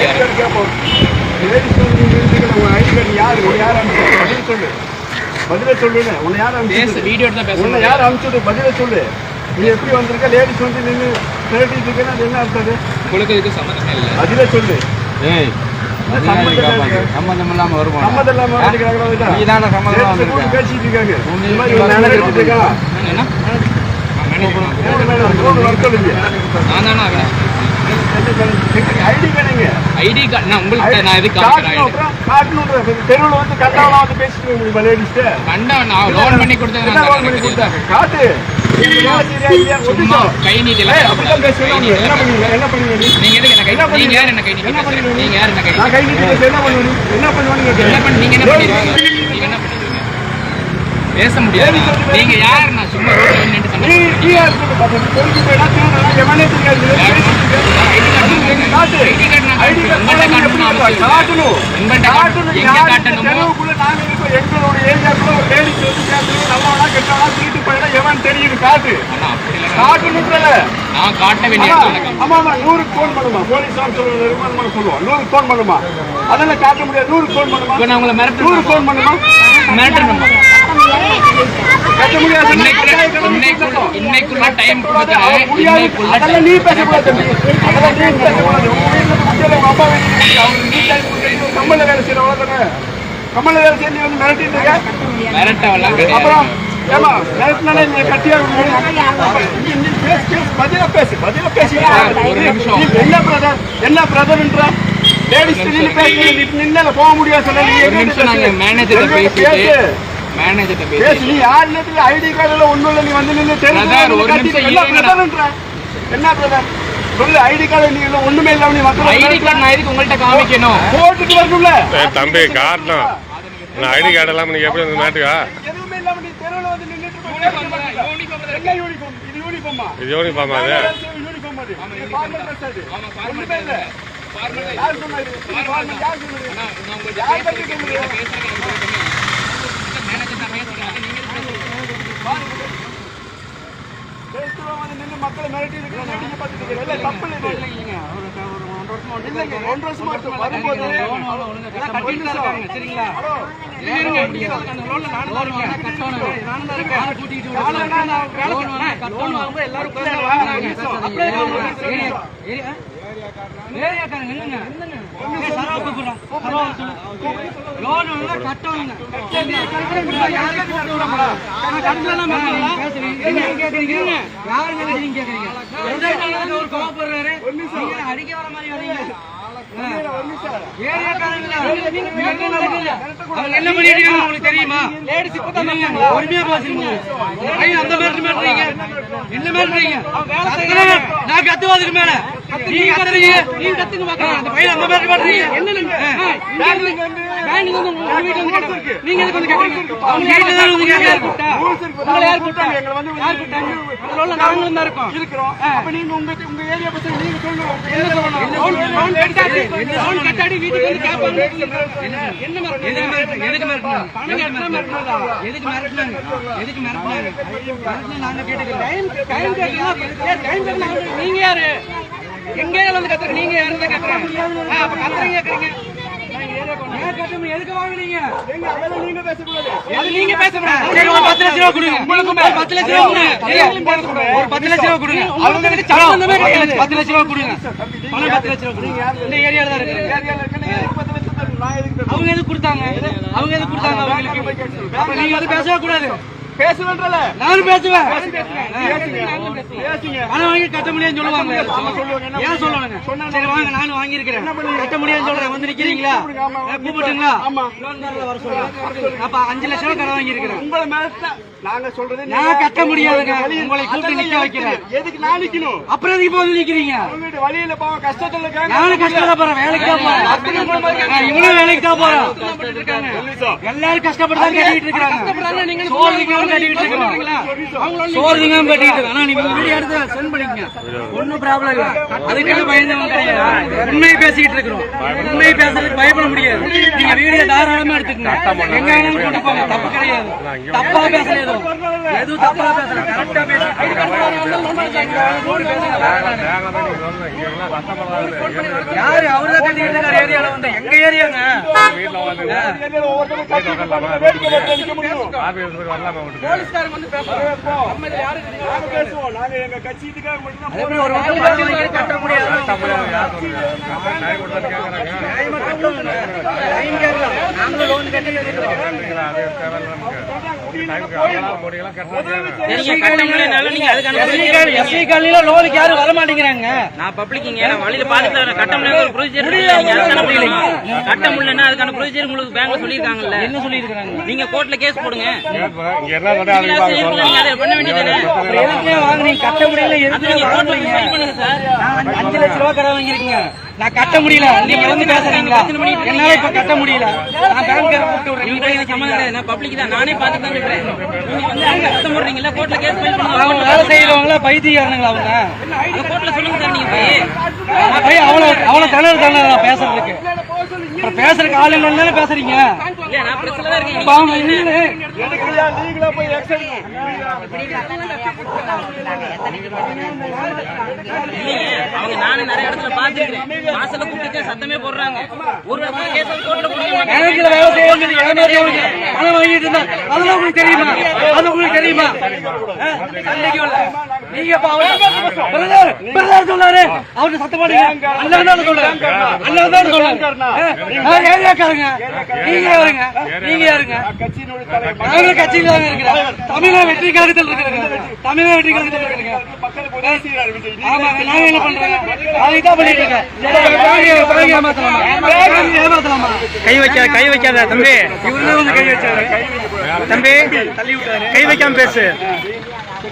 ID கேட்போம் ladies வந்து நீங்க இருக்கீங்க, உங்க ஐடி கார்டு யாரு உன்னை யார் அனுப்பிச்சு பதில் சொல்லு பதில சொல்லுன்னு உன்னை யார் பேச அனுப்பிச்சு வீடியோ எடுத்து உன்னை. யார் அனுப்பிச்சுடு பதில சொல்லு நீ எப்படி வந்திருக்க லேடிஸ் வந்து நின்று தேடிட்டு இருக்கேன்னா அது என்ன அர்த்தம் அது? உங்களுக்கு இதுக்கு சம்மந்தமே இல்லை பதில சொல்லு ஏய் சம்மந்தம் இல்லாம வருமா சம்மதம் இல்லாம பேசிட்டு இருக்காங்க. என்ன. நான் தானே ஐடி கார்டுங்க ஐடி கார்டு நான் உங்களுக்கு நான் எதுக்கு ஐடி தெருவில் வந்து கண்டாவெல்லாம் வந்து பேசிட்டு முடியுமா லேடிஸ்ட்டு கண்டா நான் லோன் பண்ணி நான் லோன் பண்ணி கொடுத்தாங்க காட்டு நீங்க. கை நீட்டி ஏய், அப்படிதான் பேசுவீங்க. கை நீட்டி என்ன பண்ணுவீங்க? என்ன பண்ணுவீங்க? நீங்க எதுக்கு என்ன கை நீங்க யார் என்ன கை பண்ணுவீங்க? பண்ணுவீங்க? நீங்க யார் என்ன கை நான் கை நீட்டி என்ன பண்ணுவீங்க? என்ன பண்ணுவேன்னு என்ன. பண்ண நீங்க என்ன நீங்க பண்ணிருக்கீங்க பேச முடியாது நீங்க யார் நான் சும்மா நின்று சொன்னேன் நீ யார் சொல்லு பாப்போம். தெரிஞ்சு போயிடா, திருடனா, எவனே தெரியாது. அதெல்லாம் காட்ட முடியாது நூறுக்கு ஃபோன் பண்ணுமா நூறுக்கு ஃபோன் பண்ணுமா கட்ட முடியாது டைம் கொடுக்குறேன் நீ பேசக்கூடாது. கம்மல்ல வேலை செய்யற தானே கம்மல்ல வேலை செய்ய நீ வந்து மிரட்டிட்டு இருக்க. மிரட்டவெல்லாம் அப்புறம் ஏமா மிரட்டினாலே நீ கட்டியா நீ பேசு பேசு. பதில பேசு பதில என்ன பிரதர் என்ன பிரதர்ன்ற லேடிஸ் நின்னு பேசி நீ நின்னால போக முடியாது. நீ பேசிட்டு பேசு நீ யார் நேரத்துல ஐடி கார்டுல ஒண்ணும் இல்ல நீ வந்து நின்னு தெரிஞ்சு ஒரு நிமிஷம் என்ன என்ன சொல்லு ஐடி கார்டு நீ இல்ல ஒண்ணுமே இல்லாம நீ மக்கள் ஐடி கார்டு நான் எதுக்கு உங்கள்ட்ட காமிக்கணும்? போட்டுட்டு வரணும்ல? தம்பி காட்டணும் நான் ஐடி கார்டு எல்லாம் நீங்க எப்படி வந்து நாட்டுக்கா? எதுவுமே இல்லாம நீ தெருவுல வந்து நின்னுட்டு இருக்க. என்ன யூனிஃபார்ம் இது யூனிஃபார்மா இது யூனிஃபார்ம் அது. யூனிஃபார்ம் அது ஃபார்மல் ட்ரெஸ் அது. ஒண்ணுமே இல்ல. யார் யார் சொன்னது? நான் உங்கள்ட்ட யார் பத்தி கேக்குறீங்க மேனேஜர் தான் பேசுறாங்க நீங்க பேசுறவங்க வந்து நின்னு மக்களை மிரட்டி இருக்கிறாங்க. நீங்க பார்த்துட்டு இருக்கீங்க. இல்ல, தப்பு இல்லை இது. இல்லைங்க, ஒன்றரை வருஷமா இருக்கு. வரும்போது ஹலோ. என்ன பண்ணிட்டு உங்களுக்கு தெரியுமா பொறுமையா பேசுங்க அந்த மாதிரி மிரட்டுறீங்க என்ன மிரட்டுறீங்க நான் கத்துவாதுக்கு மேல. நீங்க கத்துறீங்க நீங்க கத்துங்க பாக்கலாம் அந்த பையன் அந்த மாதிரி மிரட்டுறீங்க என்ன நீங்க? பேங்க்ல வந்து உங்க வீட்டுல வந்து கேட்டாங்க நீங்க எதுக்கு வந்து கேக்குறீங்க அவங்க வீட்டுல தான் வந்து. உங்களை யார் கூப்பிட்டா எங்களை வந்து யார் கூப்பிட்டாங்க? அதுல உள்ள நாங்களும் தான் இருக்கோம். இருக்கிறோம். அப்ப நீங்க உங்க உங்க ஏரியா பத்தி நீங்க சொல்லணும் என்ன சொல்லணும்? லோன் கட்டாடி லோன் கட்டாடி வீட்டுக்கு வந்து கேட்பாங்க. என்ன என்ன மிரட்டுறது? எதுக்கு மிரட்டுறாங்க? பணம் மிரட்டுறதா? எதுக்கு மிரட்டுனாங்க? எதுக்கு? மிரட்டுனா நாங்க கேட்டுக்கிறோம். டைம் டைம் கேட்கலாம். டைம் கேட்கலாம்? நீங்க யாரு எங்க வந்து கத்துறீங்க நீங்க யாரு தான் கத்துறீங்க ஆ, அப்ப கத்துறீங்க கேக்குறீங்க ஏன் கட்டணும்? எதுக்கு வாங்குனீங்க எங்க அதெல்லாம் நீங்க பேசக்கூடாது எது நீங்க பேசக்கூடாது. பத்து லட்ச ரூபா கொடுங்க. ஒரு பத்து லட்ச ரூபா கொடுங்க. ஒரு பத்து லட்ச ரூபா கொடுங்க. அவங்களுக்கு சம்பந்தமே கிடையாது. பத்து லட்ச ரூபா கொடுங்க. பணம் பத்து லட்ச ரூபா கொடுங்க. இந்த ஏரியால தான் இருக்கு. அவங்க எதுக்கு கொடுத்தாங்க அவங்க எதுக்கு கொடுத்தாங்க அவங்களுக்கு நீங்க அது பேசவே கூடாது நானும் பேசுவேன். பேசுங்க. பணம் வாங்கி கட்ட முடியாதுன்னு சொல்லுவாங்க. சொல்லுவாங்க. சரி வாங்க நானும் வாங்கியிருக்கிறேன். கட்ட முடியாதுன்னு சொல்றேன். வந்து நிக்கிறீங்களா? கூப்பிட்டுங்களா? வர சொல்றேன். அப்ப அஞ்சு லட்சம் கடன் உங்களை நாங்க சொல்றது நீங்க- நான் கட்ட முடியாதுங்க. உங்களை கூப்பிட்டு நிக்க வைக்கிறேன். எதுக்கு நான் நிக்கணும்? அப்புறம் எதுக்கு நிக்கிறீங்க? வழியில பாவம் கஷ்டத்துல இருக்காங்க. நானும் கஷ்டப்படுறேன் வேலைக்கு தான் போறேன். இவனும் வேலைக்கு தான் போறேன். எல்லாரும் கஷ்டப்பட்டு தான் கேட்டுட்டு இருக்காங்க சோறு கட்டிக்கிட்டு இருக்கோம். ஆனா நீங்க வீடியோ எடுத்து சென்ட் பண்ணிக்கங்க. ஒன்னும் ப்ராப்ளம் இல்ல. அதுக்காக பயந்தவங்க கிடையாது. உண்மையை பேசிக்கிட்டு இருக்கிறோம். உண்மையை பேசுறதுக்கு பயப்பட முடியாது. நீங்க வீடியோ தாராளமா எடுத்துக்கங்க. எங்க வேணாலும் கொண்டு போங்க. தப்பு கிடையாது. தப்பா பேசல எதுவும். எதுவும் தப்பா பேசல கரெக்டா யாரு? அவர்தான் கட்டிக்கிட்டு இருக்காரு. ஏரியால வந்து. எங்க ஏரியாங்க? ஒவ்வொருத்தரும் கத்திட்டு போலீஸ்காரங்க வந்து பேசுறாங்க. நம்ம இதுல யாரு நாங்க பேசுவோம். நாங்க எங்க கட்சித்துக்காக மட்டும்தான் அதே மாதிரி ஒரு கட்ட முடியாது நாங்களும் லோன் கட்டி லோனுக்கு யாரும் வர மாட்டேங்கிறாங்க. நான் பப்ளிக்குங்க நான் வழியில பாத்துட்டு கட்ட முடியாத ஒரு ப்ரொசீஜர் அதுக்கான புரியலைங்க கட்ட முடியலன்னா அதுக்கான ப்ரொசீஜர் உங்களுக்கு பேங்க்ல சொல்லியிருக்காங்கல்ல. என்ன சொல்லியிருக்காங்க நீங்க கோர்ட்ல கேஸ் போடுங்க. கட்ட முடியல அஞ்சு லட்ச ரூபா கடை வாங்கியிருக்கீங்க. நான் கட்ட முடியல. நீங்க வந்து பேசுறீங்களா என்னால இப்ப கட்ட முடியல. நான் பேங்க் கூப்பிட்டு விடுறேன். சம்மந்தம் கிடையாது. நான் பப்ளிக் தான். நானே பார்த்து தான் அங்க சத்தம் போடுறீங்கல்ல கோர்ட்ல கேஸ் ஃபைல் அவங்க பண்ணுங்க வேலை செய்யறவங்களா பைத்தியக்காரனுங்களா அவங்க? கோர்ட்ல சொல்லுங்க சார் நீங்க போய். நான் போய் அவ்வளவு அவ்வளவு திணறு தானே நான் பேசுறதுக்கு. அப்புறம் பேசுறதுக்கு ஆள் இல்லைன்னு பேசுறீங்க? அவங்க நானும் நிறைய இடத்துல பாத்துக்கிறேன் வாசல்ல கூப்பிட்டு சத்தமே போடுறாங்க. ஒரு பணம் வாங்கிட்டு இருந்தா அதெல்லாம் உங்களுக்கு தெரியுமா? அது உங்களுக்கு தெரியுமா. நீங்க பிரதர், பிரதர் சொன்னாரு அவர்ட்ட சத்தம் போடுங்க அண்ணன் தான் சொல்றாரு தான் சொல்றாரு ஏரியாக்காரங்க நீங்க யாருங்க நீங்க யாருங்க நாங்களும் கட்சியில தாங்க இருக்கிறோம் தமிழக வெற்றி கழகத்தில் இருக்கிறோங்க தமிழக வெற்றி கழகத்தில் இருக்கிறோங்க ஆமாங்க நாங்க என்ன பண்றோங்க பண்ணிட்டு இருக்கேன் ஏமாத்தலாமா கை வைக்காத கை வைக்காத தம்பி இவருமே வந்து கை வச்சாரு தம்பி கை வைக்காம பேசு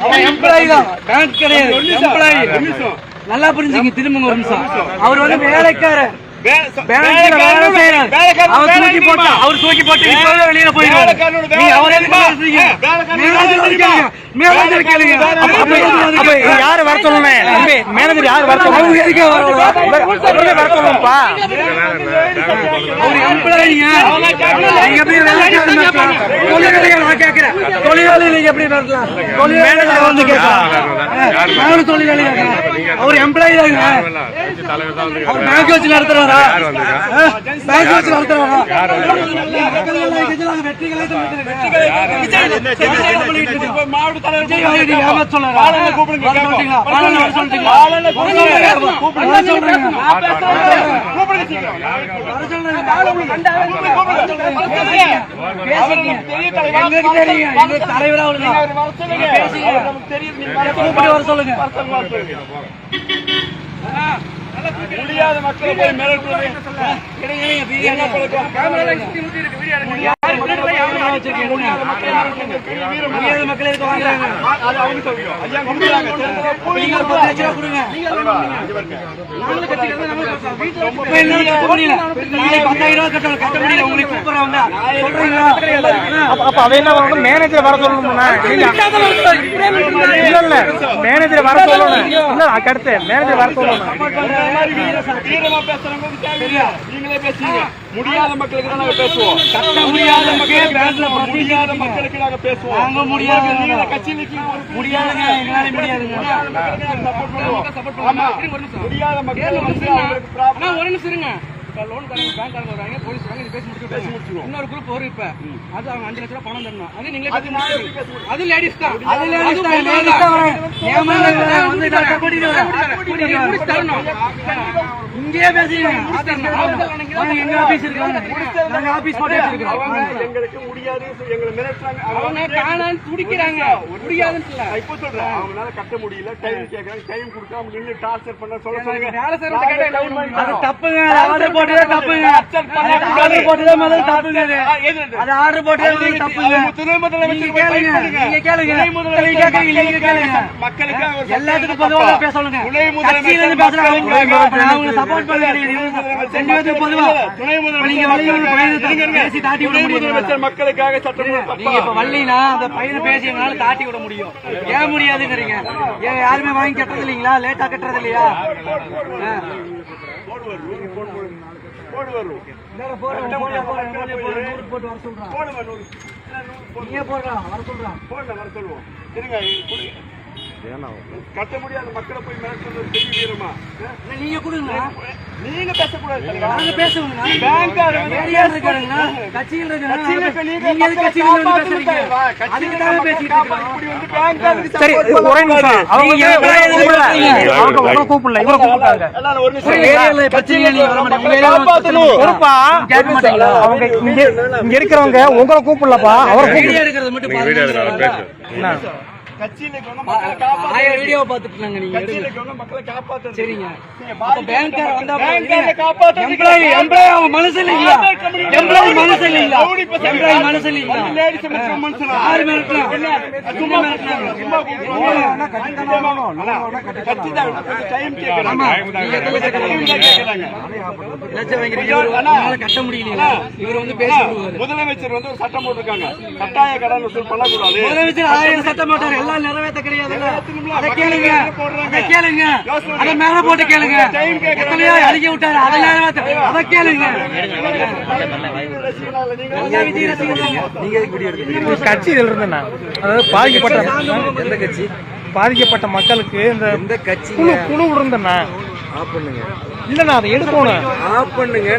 அவன் எம்ப்ளாயி தான். பேங்க் கிடையாது. எம்ப்ளாயி நல்லா புரிஞ்சுங்க திரும்புங்க ஒரு நிமிஷம். அவர் வந்து வேலைக்காரர். அவர் தூக்கி போட்டு அவர் தூக்கி போட்டு வெளியில போயிடுவாரு. நீ அவரே பேசுறீங்க மேனேஜர் கேளுங்க மேனேஜர் அப்ப யாரு வர சொல்லணும் தம்பி மேனேஜர் யாரு வர சொல்லணும் அவங்க எதுக்கு வர சொல்லணும்ப்பா அவர் எம்ப்ளாயிங்க நீங்க எப்படி வேலைக்காரன் நடத்தலாம்? தொழிலாளிகள் நான் கேட்கிறேன் தொழிலாளி நீங்க எப்படி நடத்தலாம் தொழிலாளி வந்து கேட்கலாம் நானும் தொழிலாளி அவர் எம்ப்ளாயி தாங்க அவர் பேங்க் வச்சு வந்திருக்கா? பேங்க் வச்சு நடத்துறாரா யார் வந்திருக்கா? வெற்றி மாவட்ட தலைவர் ஏமாத்த சொல்றாரா கூப்பிடுங்க சொல்லிட்டீங்களா பாலனை வர சொல்லிட்டீங்களா முடியாத போய் முடியாத மக்கள் எதுக்கு வாங்குறாங்க அது அவங்க சொல்லியும் ஐயா கொடுக்குறாங்க நீங்க ஒரு பத்து லட்ச ரூபா கொடுங்க முடியல நாளைக்கு பத்தாயிரம் கட்டணும் கட்ட முடியல உங்களுக்கு கூப்பிடுறாங்க சொல்றீங்களா அப்ப அவ என்ன பண்ணணும் மேனேஜர் வர சொல்லணும்னா இல்ல இல்ல மேனேஜர் வர சொல்லணும் இல்ல அடுத்து மேனேஜர் வர சொல்லணும் நீங்களே பேசுறீங்க முடியாத மக்களுக்கு தான் நாங்க பேசுவோம். கட்ட முடியாத மக்கள் பேங்க்ல முடியாத மக்களுக்கு நாங்க பேசுவோம். நாங்க முடியாது நீங்க கட்சியில முடியாதுங்க எங்களால முடியாதுங்க ஆமா. முடியாத மக்கள் வந்து அவங்களுக்கு ப்ராப்ளம் ஒரு நிமிஷம் இருங்க. இப்ப லோன் காரங்க பேங்க் காரங்க வராங்க போலீஸ் வராங்க இது பேசி முடிச்சு இன்னொரு குரூப் வரும் இப்ப. அது அவங்க அஞ்சு லட்ச ரூபாய் பணம் தரணும். அது நீங்களே பேசி. அது லேடிஸ் தான். அது லேடிஸ் தான். லேடிஸ் தான். வராங்க ஏமாந்து வந்து நான் கூட்டிட்டு வரேன் கூட்டிட்டு முடிச்சு தரணும் இங்கேயே பேசுறீங்க வாங்க, எங்க ஆபீஸ் இருக்காங்க நாங்க ஆபீஸ் போட்டு அவங்க வச்சிருக்கோம் எங்களுக்கு முடியாது. எங்களை மிரட்டுறாங்க. அவங்க காணான்னு துடிக்கிறாங்க. முடியாதுன்னு இல்ல. இப்போ சொல்றேன். அவங்களால கட்ட முடியல. டைம் கேக்குறாங்க. டைம் கொடுக்காம நின்னு டார்ச்சர் பண்ண சொல்ல சொல்லுங்க. வேலை கேட்டா? அது தப்புங்க. போட்டதே தப்புங்க ஆர்டர் போட்டதே முதல்ல தப்புங்க அது ஆர்டர் போட்டதே தப்புங்க துணை முதலமைச்சர் கேளுங்க. நீங்க கேளுங்க. நீங்க கேக்குறீங்க நீங்க கேளுங்க. மக்களுக்கு எல்லாத்துக்கும் பொதுவா பேச சொல்லுங்க. துணை கட்சியில இருந்து பேசுறாங்க உங்களை சப்போர்ட் பண்ண ரெண்டு பேருக்கு பொதுவா துணை பையனை பேசி தாட்டி விட முடியும்? முதலமைச்சர் மக்களுக்காக சட்டம் நீங்க இப்ப வள்ளினா அந்த பையனை பேசியனால தாட்டி விட முடியும். ஏன் முடியாதுங்கிறீங்க? ஏன் யாருமே வாங்கி கட்டுறது இல்லைங்களா? லேட்டா கட்டுறது இல்லையா? ஆ. போடு வரும் இந்தாங்க போடுறேன், போடுறேன், வர சொல்றான். போடு. போடுறான், வர சொல்றான். போடல வர சொல்லுவோம் இருங்க குடி. கட்ட முடியாத மக்களை போய் மிரட்டுறது பெரிய வீரமா? நீங்க கொடுங்க. நீங்க பேசக்கூடாது. நாங்க கட்சியில் இங்க இருக்கிறவங்க உங்களை கூப்பிடலப்பா. அவரை கூப்பிடு வீடியோ எடுக்கிறது மட்டும் கட்சியில இருக்கவங்க மக்களை வீடியோ பார்த்துட்டு நீங்க. மக்களை காப்பாத்தணும். சரிங்க. பேங்க்கார வந்தா காப்பாத்துறதுக்கு எம்ப்ளாயி எம்ப்ளாயி அவன் மனசு கம்பெனி எம்ப்ளாயி மனசு பசங்க. எம்ப்ளாயி மனசு வந்து மனுஷனா? யாரு மிரட்டுறா? சும்மா மிரட்டுறாங்க. சும்மா. கட்சி தான் கேக்குறாங்க. கட்ட முடியலையா? இவர் வந்து பேசி விடுவாரு முதலமைச்சர் வந்து ஒரு சட்டம் போட்டிருக்காங்க. கட்டாய கடன் வசூல் பண்ணக்கூடாது. முதலமைச்சர் ஆயிரம் சட்டம் போட்டார். எல்லாம் நிறைவேற்ற கிடையாதுல்ல அதை கேளுங்க அதை கேளுங்க அதை மேல போட்டு கேளுங்க எத்தனையோ அழிக்க விட்டாரு அதை நிறைவேற்ற அதை கேளுங்க நீங்க இந்த கட்சியில் இருந்தேன்னா அதாவது பாதிக்கப்பட்ட எந்த கட்சி பாதிக்கப்பட்ட மக்களுக்கு இந்த கட்சி குழு குழு இருந்தேன்னா ஆஃப் பண்ணுங்க இல்லண்ணா அதை எடுக்கணும் ஆஃப் பண்ணுங்க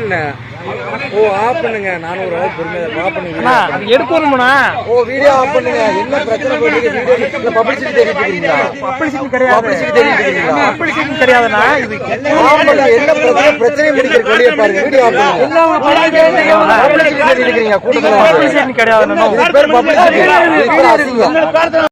ஓ ஆஃப் பண்ணுங்க. நானும் ஒரு ஆள் பொறுமையா ஆஃப் பண்ணுங்க. அது எடுக்கணும்னா ஓ வீடியோ ஆஃப் பண்ணுங்க. என்ன பிரச்சனை போயிட்டு வீடியோ பப்ளிசிட்டி தேடிட்டு இருக்கீங்களா? பப்ளிசிட்டி கிடையாது. Publicity தேடிட்டு இருக்கீங்களா? பப்ளிசிட்டி கிடையாதுண்ணா. இது ஆஃப் பண்ணுங்க. என்ன பிரச்சனை பிரச்சனை முடிக்கிறது வெளியே பாருங்க. வீடியோ ஆஃப் பண்ணுங்க. பப்ளிசிட்டி தேடிட்டு இருக்கீங்க? கூட்டத்துல. பப்ளிசிட்டி பேர் பப்ளிசிட்டி